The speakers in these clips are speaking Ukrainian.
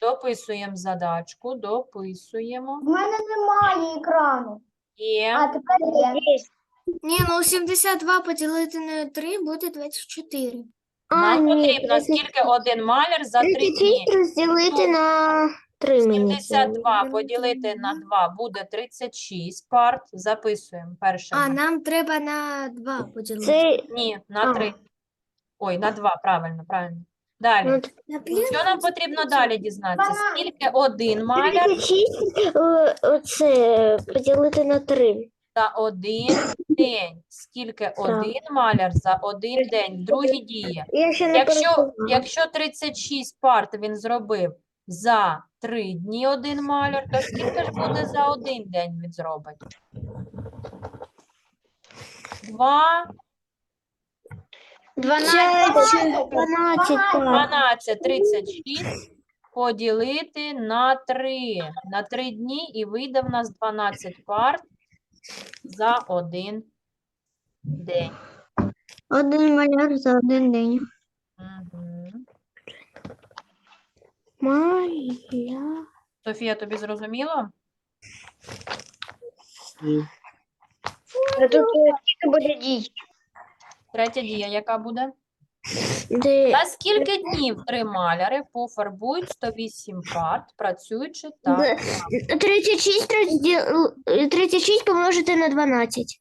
Дописуємо задачку, дописуємо. В мене немає екрану. Є. А тепер є. Ні, ну 72 поділити на 3 буде 24. Нам потрібно скільки один маляр за три дні. 36 розділити на 3 мені. 72 поділити на 2 буде 36 парт. Записуємо перше. А, нам треба на 2 поділити. Це Ні, на А. 3. Ой, на 2, правильно, правильно. Далі. ну, Що нам потрібно далі дізнатися? Скільки один маляр 36 е, оце поділити на 3. за один день? Скільки один маляр за один день? Другий діє. Я ще не Якщо, порахувала. якщо 36 парт він зробив за 3 дні один маляр, то скільки ж буде за один день він зробить? 2, 12, 12, так. 12, 36 поділити на 3. На 3 дні і вийде в нас 12 парт за один день. Один маляр за один день. Мгм. Моя. Софія, тобі зрозуміло? А тут скільки буде дій? Третя дія, яка буде? Де За скільки днів три маляри пофарбують 108 парт, працюючи так? 36 розділ... 36 помножити на 12.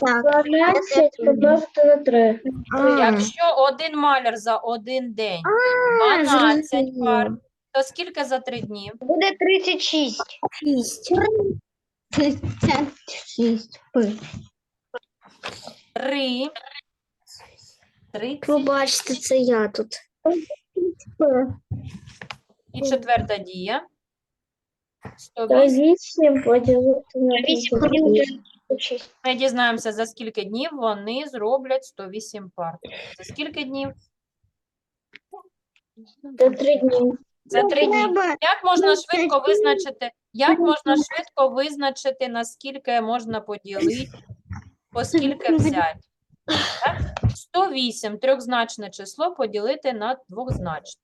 Так. 12 помножити на 3. Якщо один маляр за один день 12 парт, то скільки за три дні? Буде 36. 6. 36. 3. 30. Пробачте, це я тут. І четверта дія. 108. 8 поділити на 8. Ми дізнаємося, за скільки днів вони зроблять 108 парт. За скільки днів? Це 3 дні. За три дні. Як можна швидко визначити, як можна швидко визначити, наскільки можна поділити, по скільки взяти? Так? 108 трьохзначне число поділити на двохзначне.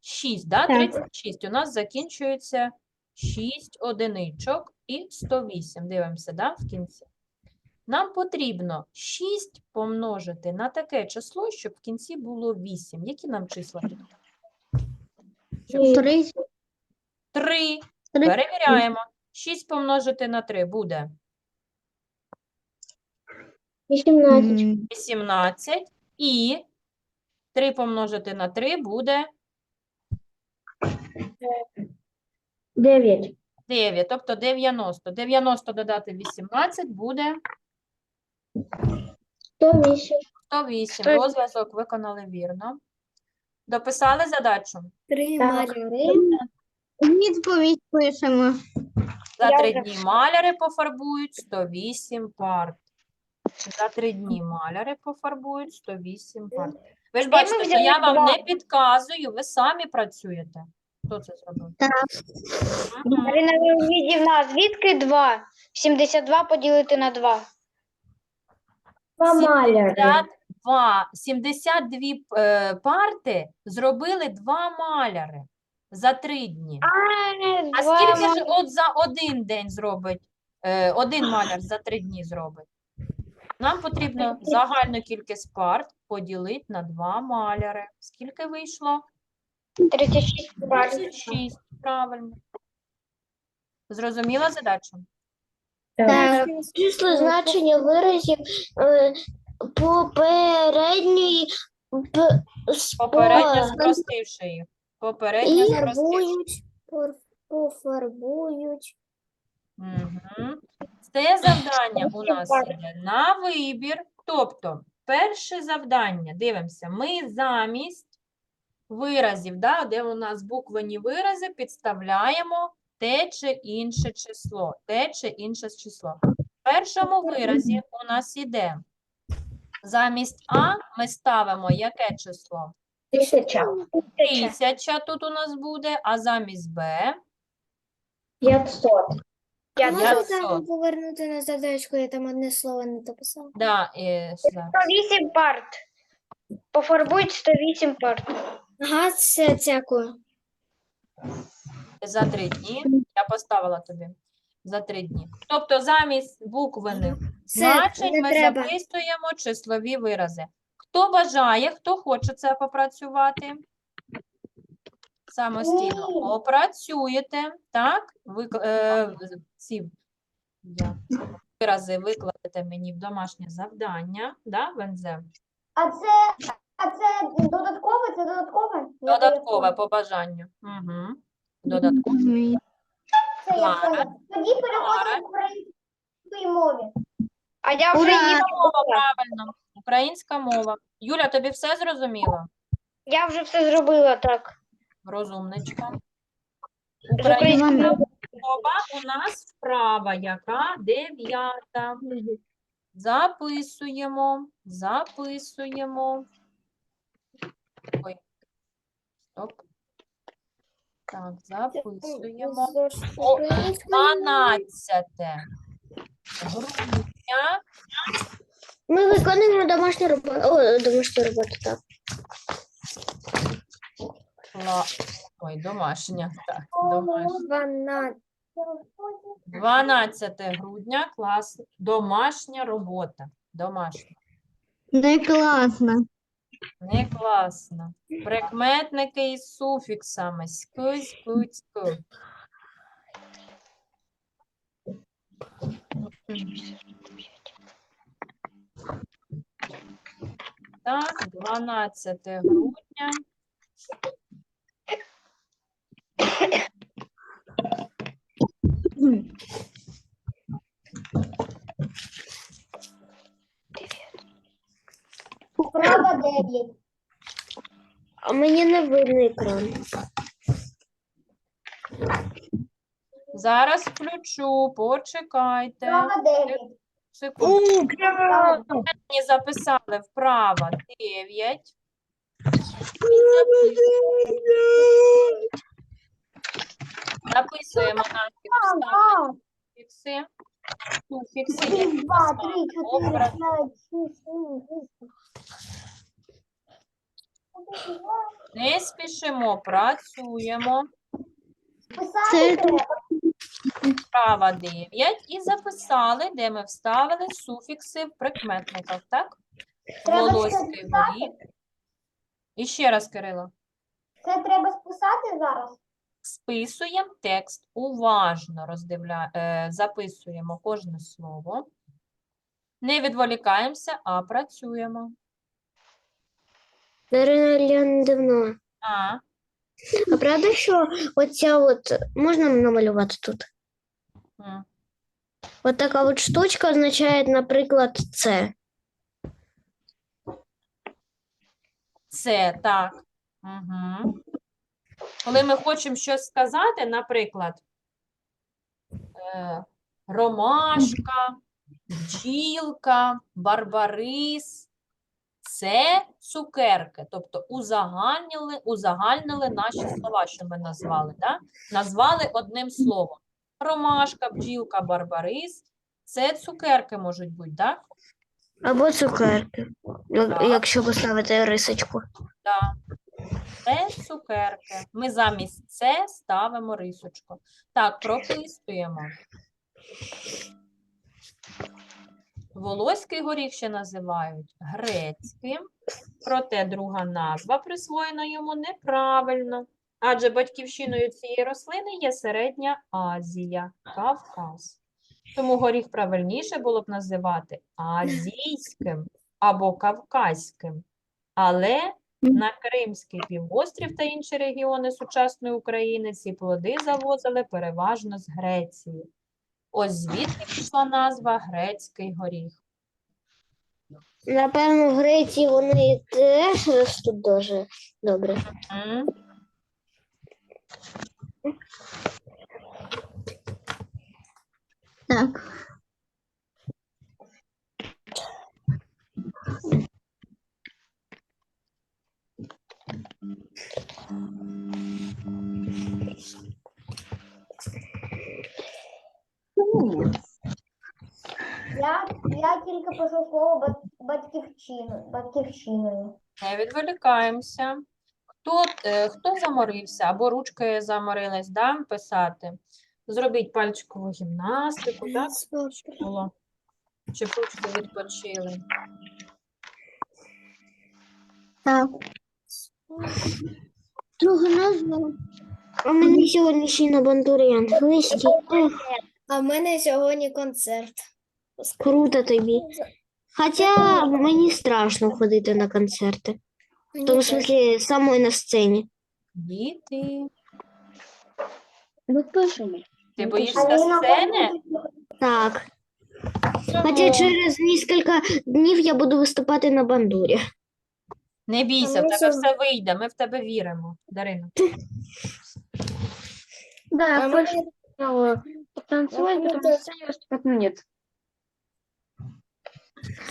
6, да? 36. У нас закінчується 6 одиничок і 108. Дивимося, да, в кінці. Нам потрібно 6 помножити на таке число, щоб в кінці було 8. Які нам числа? підходять? 3. 3. Три. Перевіряємо. 6 помножити на 3 буде 18. 18. І 3 помножити на 3 буде 9. 9, тобто 90. 90 додати 18 буде 108. 108. Сто- Розв'язок виконали вірно. Дописали задачу? 3 Так. маляри. Відповідь пишемо. За 3 дні маляри пофарбують 108 парт. За 3 дні маляри пофарбують 108 парт. Ви ж бачите, що я вам не підказую, ви самі працюєте. Хто це зробив? Так. Марина Леонідівна, звідки 2? 72 поділити на 2. 72, 72 е, парти зробили два маляри за три дні. А скільки ж от за один день зробить, е, один маляр за три дні зробить? Нам потрібно загальну кількість парт поділити на два маляри. Скільки вийшло? 36 36, правильно. Зрозуміла задачу? Так. Число значення виразів е, попередньої п- з Попередньо по- спростивши їх. Попередньо і спростивши. фарбують, пор- пофарбують. Мгм. Це завдання у нас на вибір. Тобто, перше завдання, дивимося, ми замість виразів, да, де у нас буквені вирази, підставляємо те чи інше число. Те чи інше число. В першому виразі у нас іде замість А ми ставимо яке число? Тисяча. Тисяча тут у нас буде, а замість Б 500. А можна 500. там повернути на задачку, я там одне слово не дописала. Да, е, зараз. 108 парт. Пофарбуйте 108 пар. Ага, все, дякую. За три дні. Я поставила тобі. За три дні. Тобто замість буквених Все, значень не ми треба. записуємо числові вирази. Хто бажає, хто хоче це попрацювати? Самостійно Ні. попрацюєте, так? Ви, е, ці я, вирази викладете мені в домашнє завдання, да, Вензе? А це, а це додаткове, це додаткове? Додаткове по бажанню. Угу. Додаткове. Це я Клара. поняла. Тоді переходимо к українській мові. А я вже Українська мова, правильно. Українська мова. Юля, тобі все зрозуміло? я вже все зробила так. Розумничка. Українська мова у нас вправа яка? Дев'ята. Записуємо, записуємо. Ой. Стоп. Так, записуємо. О, 12 грудня. Ми виконуємо домашню роботу. О, домашню роботу, так. Ла- Ой, домашня. Так, домашня. 12. 12 грудня клас. Домашня робота. Домашня. Не класно. Не класно. Прикметники із суфіксами. Ску, ску, ску. Так, 12 грудня. Права 9. А мені не видно екран. Зараз включу, почекайте. Права 9. Секунду. Мені записали вправо 9. Записуємо наші суфікси. Суфікси, які 2, 3, поставили 4, образ. 5, 6, 7, 8. Не спішимо, працюємо. Треба. 9 і записали, де ми вставили суфікси в прикметниках, так? Волоський горіх. І ще раз, Кирило. Це треба списати зараз. Списуємо текст, уважно роздивля... е, записуємо кожне слово. Не відволікаємося, а працюємо. Дарина Леонідовна, А, а правда, що оця от можна намалювати тут? м. От така от штучка означає, наприклад, це. це так. Угу. Коли ми хочемо щось сказати, наприклад, е, ромашка, бджілка, барбарис, це цукерки. Тобто узагальнили, узагальнили наші слова, що ми назвали. Да? Назвали одним словом. Ромашка, бджілка, барбарис. Це цукерки можуть бути, так? Або цукерки, як- Так. якщо поставити рисочку. Да. Це цукерки. Ми замість це ставимо рисочку. Так, прописуємо. Волоський горіх ще називають грецьким, проте друга назва присвоєна йому неправильно, адже батьківщиною цієї рослини є Середня Азія, Кавказ. Тому горіх правильніше було б називати азійським або кавказьким. Але на Кримський півострів та інші регіони сучасної України ці плоди завозили переважно з Греції. Ось звідки пішла назва грецький горіх. Напевно, в Греції вони теж ростуть дуже добре. М? Так. Пишу слово бат- батьківщину, батьківщиною. Не відволікаємося. Хто, е, хто заморився або ручкою заморилась, да, писати? Зробіть пальчикову гімнастику, так? Щоб було. Щоб ручки відпочили. Так. Друга назва. А мені сьогодні ще на бандурі англійський. А в мене сьогодні концерт. Круто тобі. Хоча мені страшно ходити на концерти. В тому смислі самої на сцені. Діти. Ми пишемо. Ти боїшся сцени? Так. Хоча через кілька днів я буду виступати на бандурі. Не бійся, в тебе все вийде, ми в тебе віримо, Дарина. Да, мене- сначала потанцевать, Ну, потом сцене выступать, ну нет.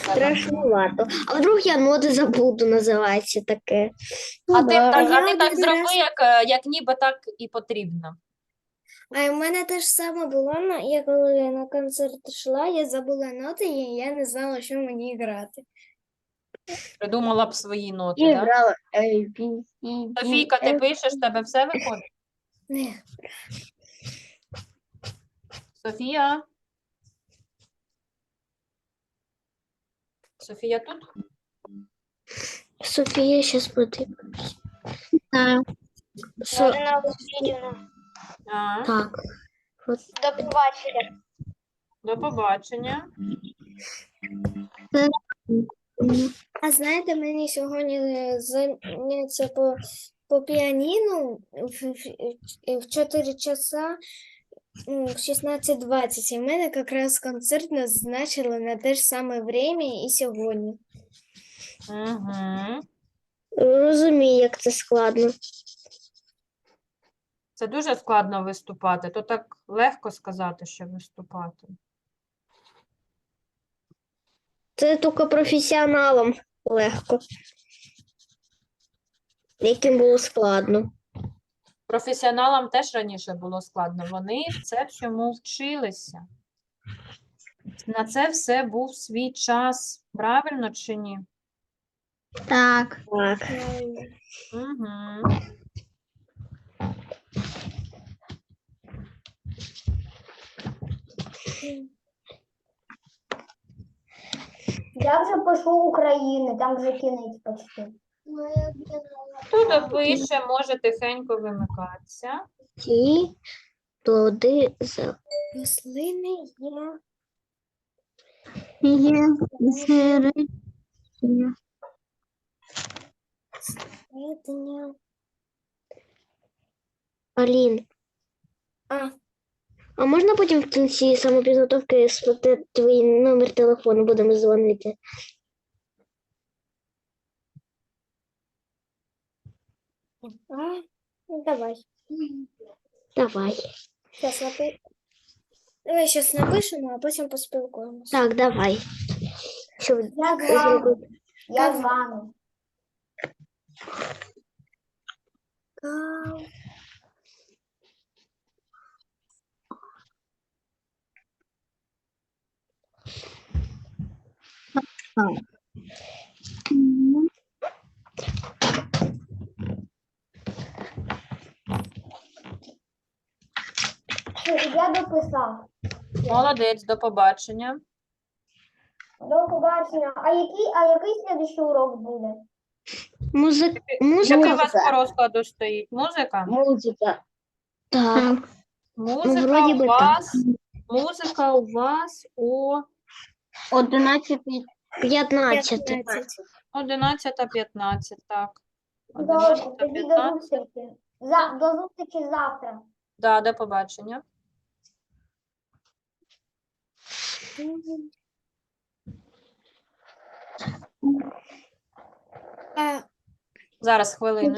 Страшнувато. А вдруг я ноти забуду, називається таке. А ти, да. так, а ти так зроби, як, е, як ніби так і потрібно. А в мене теж саме було, на- я коли на концерт йшла, я забула ноти, і я не знала, що мені грати. Придумала б свої ноти, И да? играла A, B, C, D, Софійка, ти F. пишеш, тебе все виходить? Не. Софія? Софія тут? Софія, зараз подивимось. Так. Со... А, Так. До побачення. до побачення. А знаєте, мені сьогодні е, заняття по, по піаніно в, в, в 4 часа в 16.20. І в мене якраз концерт назначили на те ж саме время і сьогодні. Угу. Розумію, як це складно. Це дуже складно виступати, то так легко сказати, що виступати. Це тільки професіоналам легко. Яким було складно. Професіоналам теж раніше було складно. Вони це всьому вчилися. На це все був свій час. Правильно чи ні? Так. Так. Угу. Я вже пишу України, там вже кінець почти. Хто допише, може тихенько вимикатися. Ті плоди за Рослини є є ведення. Алін. А, А можна потім в кінці самопідготовки сплатити твій номер телефону, будемо дзвонити? а, ну, давай. Давай. Сейчас напи... Давай сейчас напишемо, а потім поспілкуємося. Так, давай. Щоб Я з вами. зробити. Я з вами. Кав- Дописав. Молодець, до побачення. До побачення. А який, а який слідуючий урок буде? Музик... Який у вас по розкладу стоїть? Музика? Музыка. Так. Музика вроді у би так. вас, музика у вас о 11 15. 15. 11.15, так. Добре, тоді до 11.15. зустрічі. За, до зустрічі завтра. Да, до побачення. А, Зараз хвилину.